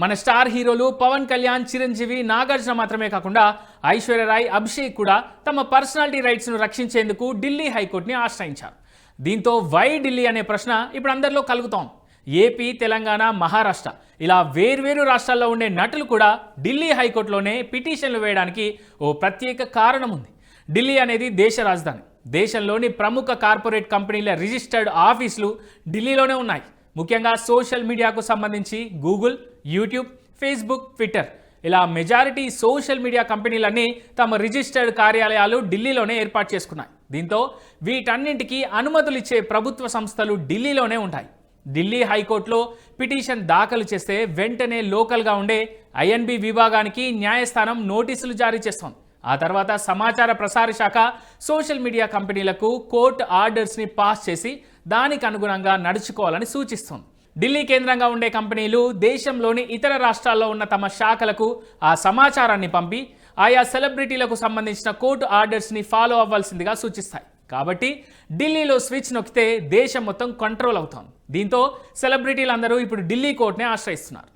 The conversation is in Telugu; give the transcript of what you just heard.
మన స్టార్ హీరోలు పవన్ కళ్యాణ్ చిరంజీవి నాగార్జున మాత్రమే కాకుండా ఐశ్వర్యరాయ్ అభిషేక్ కూడా తమ పర్సనాలిటీ రైట్స్ను రక్షించేందుకు ఢిల్లీ హైకోర్టుని ఆశ్రయించారు. దీంతో వై ఢిల్లీ అనే ప్రశ్న ఇప్పుడు అందరిలో కలుగుతాం ఏపీ తెలంగాణ మహారాష్ట్ర ఇలా వేర్వేరు రాష్ట్రాల్లో ఉండే నటులు కూడా ఢిల్లీ హైకోర్టులోనే పిటిషన్లు వేయడానికి ఓ ప్రత్యేక కారణం ఉంది. ఢిల్లీ అనేది దేశ రాజధాని. దేశంలోని ప్రముఖ కార్పొరేట్ కంపెనీల రిజిస్టర్డ్ ఆఫీసులు ఢిల్లీలోనే ఉన్నాయి. ముఖ్యంగా సోషల్ మీడియాకు సంబంధించి గూగుల్ యూట్యూబ్ ఫేస్బుక్ ట్విట్టర్. ఇలా మెజారిటీ సోషల్ మీడియా కంపెనీలన్నీ తమ రిజిస్టర్డ్ కార్యాలయాలు ఢిల్లీలోనే ఏర్పాటు చేసుకున్నాయి. దీంతో వీటన్నింటికి అనుమతులు ఇచ్చే ప్రభుత్వ సంస్థలు ఢిల్లీలోనే ఉంటాయి. ఢిల్లీ హైకోర్టులో పిటిషన్ దాఖలు చేస్తే వెంటనే లోకల్గా ఉండే ఐఎన్బి విభాగానికి న్యాయస్థానం నోటీసులు జారీ చేస్తోంది. ఆ తర్వాత సమాచార ప్రసార శాఖ సోషల్ మీడియా కంపెనీలకు కోర్టు ఆర్డర్స్ని పాస్ చేసి దానికి అనుగుణంగా నడుచుకోవాలని సూచిస్తోంది. ఢిల్లీ కేంద్రంగా ఉండే కంపెనీలు దేశంలోని ఇతర రాష్ట్రాల్లో ఉన్న తమ శాఖలకు ఆ సమాచారాన్ని పంపి ఆయా సెలబ్రిటీలకు సంబంధించిన కోర్టు ఆర్డర్స్ని ఫాలో అవ్వాల్సిందిగా సూచిస్తాయి. కాబట్టి ఢిల్లీలో స్విచ్ నొక్కితే దేశం మొత్తం కంట్రోల్ అవుతోంది. దీంతో సెలబ్రిటీలందరూ ఇప్పుడు ఢిల్లీ కోర్టునే ఆశ్రయిస్తున్నారు.